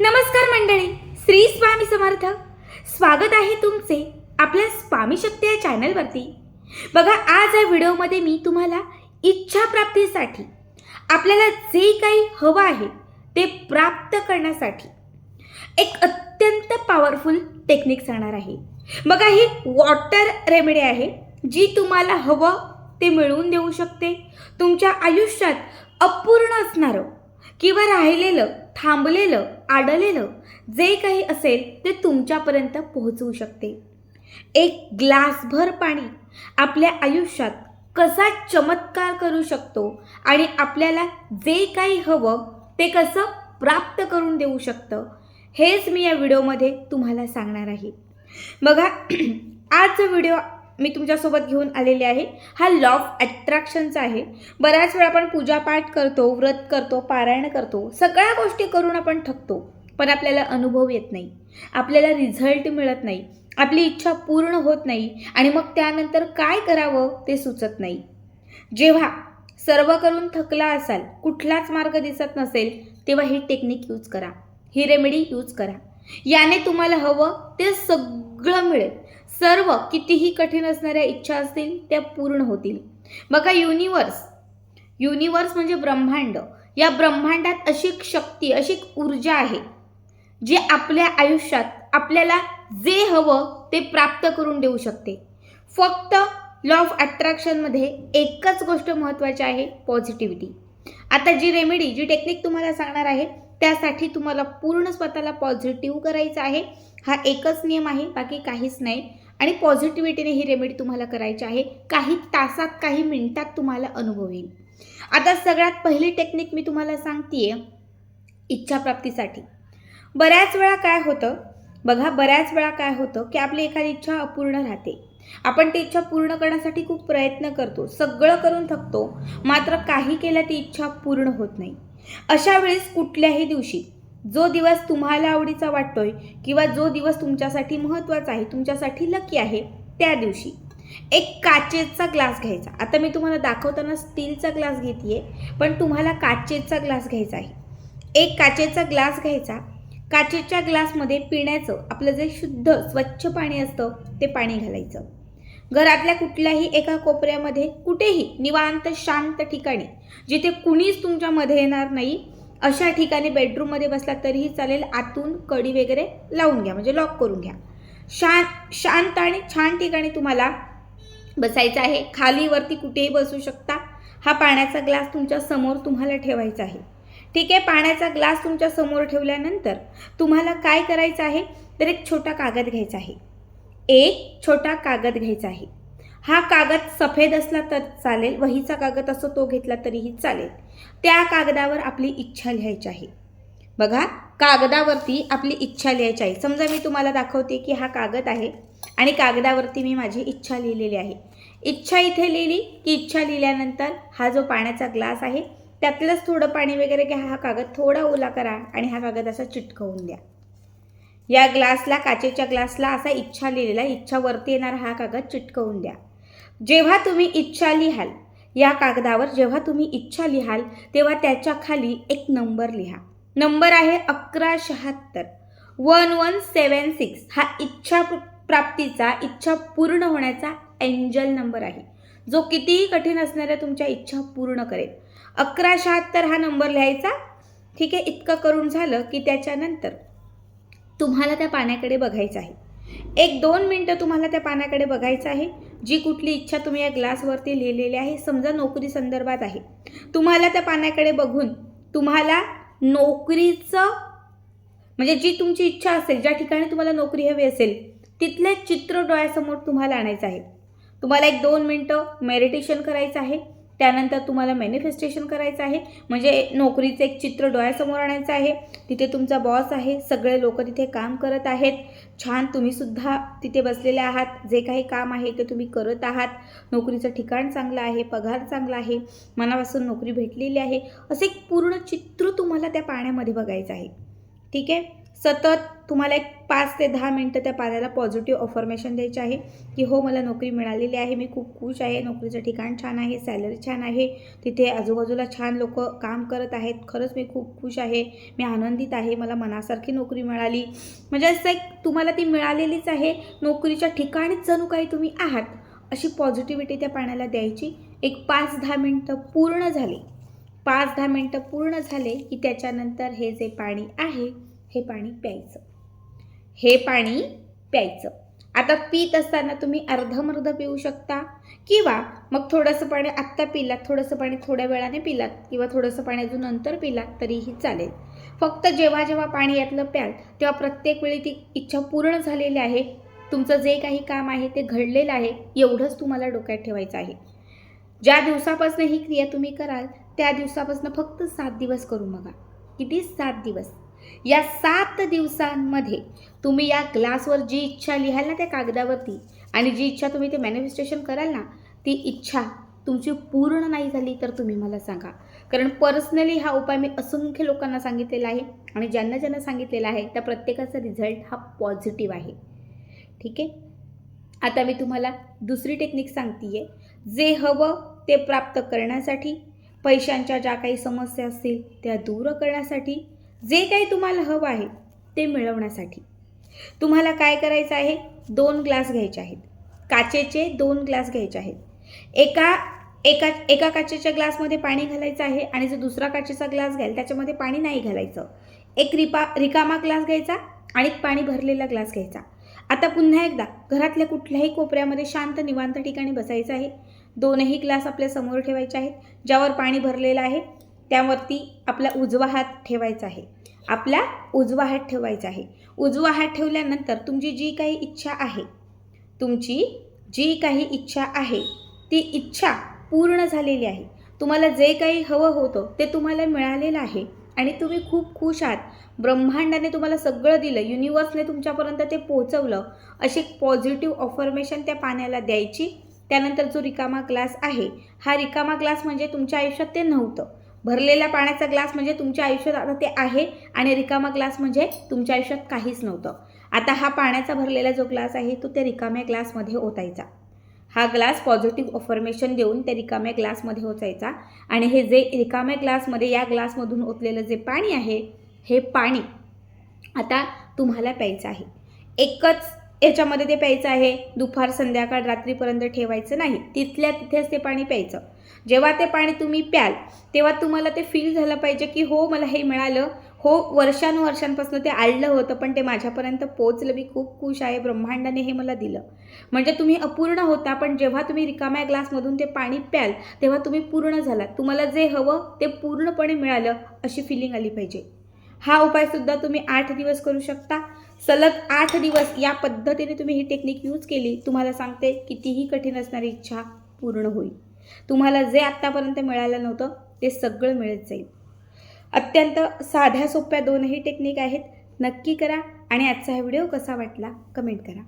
नमस्कार मंडळी श्री स्वामी समर्थ. स्वागत आहे तुमचे आपल्या स्वामी शक्ती या चॅनलवरती. बघा आज या व्हिडिओमध्ये मी तुम्हाला इच्छा प्राप्तीसाठी आपल्याला जे काही हवं आहे ते प्राप्त करण्यासाठी एक अत्यंत पॉवरफुल टेक्निक सांगणार आहे. बघा ही वॉटर रेमेडी आहे जी तुम्हाला हवं ते मिळवून देऊ शकते. तुमच्या आयुष्यात अपूर्ण असणारं किंवा राहिलेलं थांबलेलं आडलेलं जे काही असेल ते तुमच्यापर्यंत पोहोचवू शकते. एक ग्लासभर पाणी आपल्या आयुष्यात कसा चमत्कार करू शकतो आणि आपल्याला जे काही हवं ते कसं प्राप्त करून देऊ शकतं हेच मी या व्हिडिओमध्ये तुम्हाला सांगणार आहे. बघा आजचा व्हिडिओ मी तुमच्यासोबत घेऊन आलेले आहे. हा लॉ ऑफ अट्रॅक्शनचा आहे. बऱ्याच वेळा आपण पूजापाठ करतो व्रत करतो पारायण करतो सगळ्या गोष्टी करून आपण थकतो पण आपल्याला अनुभव येत नाही. आपल्याला रिझल्ट मिळत नाही. आपली इच्छा पूर्ण होत नाही आणि मग त्यानंतर काय करावं ते सुचत नाही. जेव्हा सर्व करून थकला असाल कुठलाच मार्ग दिसत नसेल तेव्हा ही टेक्निक यूज करा. ही रेमेडी यूज करा. याने तुम्हाला हवं ते सगळं मिळेल. सर्व कितीही कठीण असणाऱ्या इच्छा असतील त्या पूर्ण होतील. बघा युनिवर्स युनिवर्स म्हणजे ब्रह्मांड. या ब्रह्मांडात अशी एक शक्ती अशी एक ऊर्जा आहे जी आपल्या आयुष्यात आपल्याला जे हवं ते प्राप्त करून देऊ शकते. फक्त लॉ ऑफ अट्रॅक्शनमध्ये एकच गोष्ट महत्त्वाची आहे पॉझिटिव्हिटी आता जी रेमेडी जी टेक्निक तुम्हाला सांगणार आहे त्यासाठी तुम्हाला पूर्ण स्वतःला पॉझिटिव्ह करायचं आहे. हा एकच नियम आहे बाकी काहीच नाही. आणि पॉझिटिव्हिटीने ही रेमेडी तुम्हाला करायची आहे. काही तासात काही मिनिटात तुम्हाला अनुभव येईल आता सगळ्यात पहिली टेक्निक मी तुम्हाला सांगतेय इच्छाप्राप्तीसाठी. बऱ्याच वेळा काय होतं बघा बऱ्याच वेळा काय होतं की आपली एखादी इच्छा अपूर्ण राहते. आपण ती इच्छा पूर्ण करण्यासाठी खूप प्रयत्न करतो. सगळं करून थकतो मात्र काही केलं ती इच्छा पूर्ण होत नाही. अशा वेळेस कुठल्याही दिवशी जो दिवस तुम्हाला आवडीचा वाटतोय किंवा जो दिवस तुमच्यासाठी महत्त्वाचा आहे तुमच्यासाठी लकी आहे त्या दिवशी एक काचेचा ग्लास घ्यायचा. आता मी तुम्हाला दाखवताना स्टीलचा ग्लास घेते पण तुम्हाला काचेचा ग्लास घ्यायचा आहे. एक काचेचा ग्लास घ्यायचा. काचेच्या ग्लासमध्ये पिण्याचं आपलं जे शुद्ध स्वच्छ पाणी असतं ते पाणी घालायचं. घरातल्या कुठल्याही एका कोपऱ्यामध्ये कुठेही निवांत शांत ठिकाणी जिथे कुणीच तुमच्यामध्ये येणार नाही अशा ठिकाणी बेडरूममध्ये बसला तरीही चालेल. आतून कडी वगैरे लावून घ्या म्हणजे लॉक करून घ्या. शांत शांत आणि छान ठिकाणी तुम्हाला बसायचं आहे. खाली वरती कुठेही बसू शकता. हा पाण्याचा ग्लास तुमच्यासमोर तुम्हाला ठेवायचा आहे. ठीक आहे पाण्याचा ग्लास तुमच्यासमोर ठेवल्यानंतर तुम्हाला काय करायचं आहे? तर एक छोटा कागद घ्यायचा आहे. एक छोटा कागद घ्यायचा आहे. हा कागद सफेद असला तर चालेल वहीचा कागद असो तो घेतला तरीही चालेल. त्या कागदावर आपली इच्छा लिहायची आहे. बघा कागदावरती आपली इच्छा लिहायची आहे. समजा मी तुम्हाला दाखवते की हा कागद आहे आणि कागदावरती मी माझी इच्छा लिहिलेली आहे. इच्छा इथे लिहिली की इच्छा लिहिल्यानंतर हा जो पाण्याचा ग्लास आहे त्यातलंच थोडं पाणी वगैरे घ्या हा कागद थोडा ओला करा आणि हा कागद असा चिटकवून द्या. या ग्लासला काचेच्या ग्लासला असा इच्छा लिहिलेला इच्छा वरती येणारा हा कागद चिटकवून द्या. जेव्हा तुम्ही इच्छा लिहाल या कागदावर जेव्हा तुम्ही इच्छा लिहाल तेव्हा त्याच्याखाली एक नंबर लिहा. नंबर आहे अकरा शहात्तर. वन वन सेवन सिक्स हा इच्छा प्राप्तीचा इच्छा पूर्ण होण्याचा एंजल नंबर आहे. जो कितीही कठीण असणाऱ्या तुमच्या इच्छा पूर्ण करेल. अकरा शहात्तर हा नंबर लिहायचा. ठीक आहे इतकं करून झालं की त्याच्यानंतर तुम्हाला त्या पाण्याकडे बघायचं आहे. एक दोन मिनटं तुम्हाला त्या पाण्याकडे बघायचं आहे. जी कुठली इच्छा तुम्ही या ग्लासवरती लिहिलेली आहे समजा नोकरी संदर्भात आहे. तुम्हाला त्या पाण्याकडे बघून तुम्हाला नोकरीचं म्हणजे जी तुमची इच्छा असेल ज्या ठिकाणी तुम्हाला नोकरी हवी असेल तिथले चित्र डोळ्यासमोर तुम्हाला आणायचं आहे. तुम्हाला एक दोन मिनटं मेडिटेशन करायचं आहे. त्यानंतर तुम्हाला मॅनिफेस्टेशन करायचं आहे. म्हणजे नोकरीचं एक चित्र डोळ्यासमोर आणायचं आहे. तिथे तुमचा बॉस आहे. सगळे लोक तिथे काम करत आहेत. छान तुम्हीसुद्धा तिथे बसलेले आहात. जे काही काम आहे ते तुम्ही करत आहात. नोकरीचं ठिकाण चांगलं आहे. पगार चांगला आहे. मनापासून नोकरी भेटलेली आहे. असं एक पूर्ण चित्र तुम्हाला त्या पाण्यामध्ये बघायचं आहे. ठीक आहे? सतत तुम्हाला एक पाच ते दहा मिनटं त्या पाण्याला पॉझिटिव्ह अफर्मेशन द्यायचे आहे की हो मला नोकरी मिळालेली आहे मी खूप खुश आहे नोकरीचं ठिकाण छान आहे सॅलरी छान आहे तिथे आजूबाजूला छान लोक काम करत आहेत खरंच मी खूप खुश आहे मी आनंदित आहे मला मनासारखी नोकरी मिळाली. म्हणजे असं एक तुम्हाला ती मिळालेलीच आहे नोकरीच्या ठिकाणीच जणू काही तुम्ही आहात अशी पॉझिटिव्हिटी त्या पाण्याला द्यायची. एक पाच दहा मिनटं पूर्ण झाली. पाच दहा मिनटं पूर्ण झाले की त्याच्यानंतर हे जे पाणी आहे हे पाणी प्यायचं. हे पाणी प्यायचं. आता पीत असताना तुम्ही अर्धमर्ध पिऊ शकता किंवा मग थोडंसं पाणी आत्ता पिलात थोडंसं पाणी थोड्या वेळाने पिलात किंवा थोडंसं पाणी अजून नंतर पिलात तरीही चालेल. फक्त जेव्हा जेव्हा पाणी यातलं प्याल तेव्हा प्रत्येक वेळी ती इच्छा पूर्ण झालेली आहे. तुमचं जे काही काम आहे ते घडलेलं आहे एवढंच तुम्हाला डोक्यात ठेवायचं आहे. ज्या दिवसापासून ही क्रिया तुम्ही कराल त्या दिवसापासून फक्त सात दिवस करू बघा. किती? सात दिवस. या सात दिवसांमध्ये तुम्ही या ग्लासवर जी इच्छा लिहाल ना त्या कागदावरती आणि जी इच्छा तुम्ही ते मॅनिफेस्टेशन कराल ना ती इच्छा तुमची पूर्ण नाही झाली तर तुम्ही मला सांगा. कारण पर्सनली हा उपाय मी असंख्य लोकांना सांगितलेला आहे आणि ज्यांना ज्यांना सांगितलेला आहे त्या प्रत्येकाचा रिझल्ट हा पॉझिटिव्ह आहे. ठीक आहे? आता मी तुम्हाला दुसरी टेक्निक सांगते आहे जे हवं ते प्राप्त करण्यासाठी पैशांच्या ज्या काही समस्या असतील त्या दूर करण्यासाठी जे काही तुम्हाला हवं आहे ते मिळवण्यासाठी. तुम्हाला काय करायचं आहे? दोन ग्लास घ्यायचे आहेत. काचेचे दोन ग्लास घ्यायचे आहेत. एका एका एका काचेच्या ग्लासमध्ये पाणी घालायचं आहे आणि जो दुसरा काचेचा ग्लास घ्याल त्याच्यामध्ये पाणी नाही घालायचं. एक रिपा रिकामा ग्लास घ्यायचा आणि पाणी भरलेला ग्लास घ्यायचा. आता पुन्हा एकदा घरातल्या कुठल्याही कोपऱ्यामध्ये शांत निवांत ठिकाणी बसायचं आहे. दोनही ग्लास आपल्यासमोर ठेवायचे आहेत. ज्यावर पाणी भरलेलं आहे त्यावरती आपला उजवा हात ठेवायचा आहे. आपला उजवा हात ठेवायचा आहे. उजवा हात ठेवल्यानंतर तुमची जी काही इच्छा आहे तुमची जी काही इच्छा आहे ती इच्छा पूर्ण झालेली आहे. तुम्हाला जे काही हवं होतं ते तुम्हाला मिळालेलं आहे आणि तुम्ही खूप खुश आहात. ब्रह्मांडाने तुम्हाला सगळं दिलं युनिवर्सने तुमच्यापर्यंत ते पोहोचवलं. अशी एक पॉझिटिव्ह ऑफर्मेशन त्या पाण्याला द्यायची. त्यानंतर जो रिकामा ग्लास आहे हा रिकामा ग्लास म्हणजे तुमच्या आयुष्यात ते नव्हतं. भरलेल्या पाण्याचा ग्लास म्हणजे तुमच्या आयुष्यात आता ते आहे आणि रिकामा ग्लास म्हणजे तुमच्या आयुष्यात काहीच नव्हतं. आता हा पाण्याचा भरलेला जो ग्लास आहे तो त्या रिकाम्या ग्लासमध्ये ओतायचा. हा ग्लास पॉझिटिव्ह ऑफर्मेशन देऊन त्या रिकाम्या ग्लासमध्ये ओचायचा आणि हे जे रिकाम्या ग्लासमध्ये या ग्लासमधून ओतलेलं जे पाणी आहे हे पाणी आता तुम्हाला प्यायचं आहे. एकच याच्यामध्ये ते प्यायचं आहे. दुपार संध्याकाळ रात्रीपर्यंत ठेवायचं नाही. तिथल्या तिथेच ते पाणी प्यायचं. जेव्हा ते पाणी तुम्ही प्याल तेव्हा तुम्हाला ते फील झालं पाहिजे की हो मला हे मिळालं. हो वर्षानुवर्षांपासून ते आणलं होतं पण ते माझ्यापर्यंत पोचलं मी खूप खुश आहे. ब्रह्मांडाने हे मला दिलं. म्हणजे तुम्ही अपूर्ण होता पण जेव्हा तुम्ही रिकाम्या ग्लासमधून ते पाणी प्याल तेव्हा तुम्ही पूर्ण झालात. तुम्हाला जे हवं ते पूर्णपणे मिळालं अशी फिलिंग आली पाहिजे. हा उपायसुद्धा तुम्ही आठ दिवस करू शकता. सलग आठ दिवस या पद्धतीने तुम्ही ही टेक्निक यूज केली तुम्हाला सांगते कितीही कठीण असणारी इच्छा पूर्ण होईल. तुम्हाला जे आत्तापर्यंत मिळालं नव्हतं ते सगळं मिळत जाईल. अत्यंत साध्या सोप्या दोनही टेक्निक आहेत. नक्की करा आणि आजचा हा व्हिडिओ कसा वाटला कमेंट करा.